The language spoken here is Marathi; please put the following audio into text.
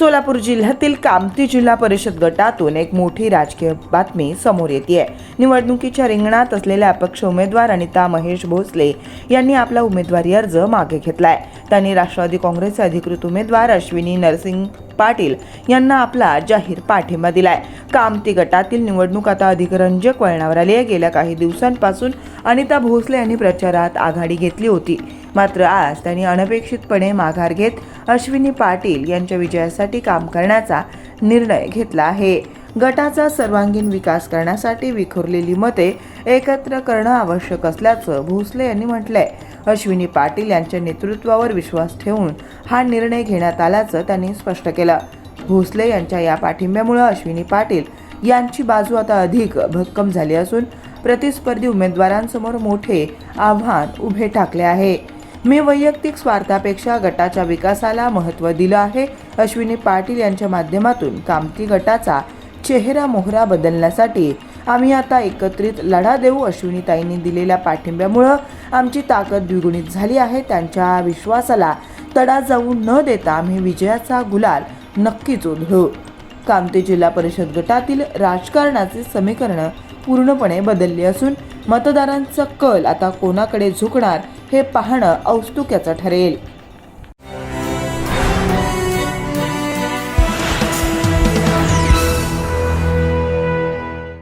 सोलापूर जिल्ह्यातील कामती जिल्हा परिषद गटातून एक मोठी राजकीय बातमी समोर येते आहे निवडणुकीच्या रिंगणात असलेल्या अपक्ष उमेदवार अनिता महेश भोसले यांनी आपला उमेदवारी अर्ज मागे घेतलाय. त्यांनी राष्ट्रवादी काँग्रेसचे अधिकृत उमेदवार अश्विनी नरसिंग पाटील यांना आपला जाहीर पाठिंबा दिलाय. कामती गटातील निवडणूक आता अधिक रंजक वळणावर आली आहे गेल्या काही दिवसांपासून अनिता भोसले यांनी प्रचारात आघाडी घेतली होती. मात्र आज त्यांनी अनपेक्षितपणे माघार घेत अश्विनी पाटील यांच्या विजयासाठी काम करण्याचा निर्णय घेतला आहे. गटाचा सर्वांगीण विकास करण्यासाठी विखुरलेली मते एकत्र करणं आवश्यक असल्याचं भोसले यांनी म्हटलंय. अश्विनी पाटील यांच्या नेतृत्वावर विश्वास ठेवून हा निर्णय घेण्यात आल्याचं त्यांनी स्पष्ट केलं. भोसले यांच्या या पाठिंब्यामुळे अश्विनी पाटील यांची बाजू आता अधिक भक्कम झाली असून प्रतिस्पर्धी उमेदवारांसमोर मोठे आव्हान उभे टाकले आहे. मी वैयक्तिक स्वार्थापेक्षा गटाच्या विकासाला महत्त्व दिलं आहे. अश्विनी पाटील यांच्या माध्यमातून कामती गटाचा चेहरा मोहरा बदलण्यासाठी आम्ही आता एकत्रित लढा देऊ अश्विनीताईंनी दिलेल्या पाठिंब्यामुळं आमची ताकद द्विगुणित झाली आहे. त्यांच्या विश्वासाला तडा जाऊ न देता आम्ही विजयाचा गुलाल नक्कीच ओढळू कामते जिल्हा परिषद गटातील राजकारणाचे समीकरण पूर्णपणे बदलले असून मतदारांचा कल आता कोणाकडे झुकणार हे पाहणं औत्सुक्याचं ठरेल.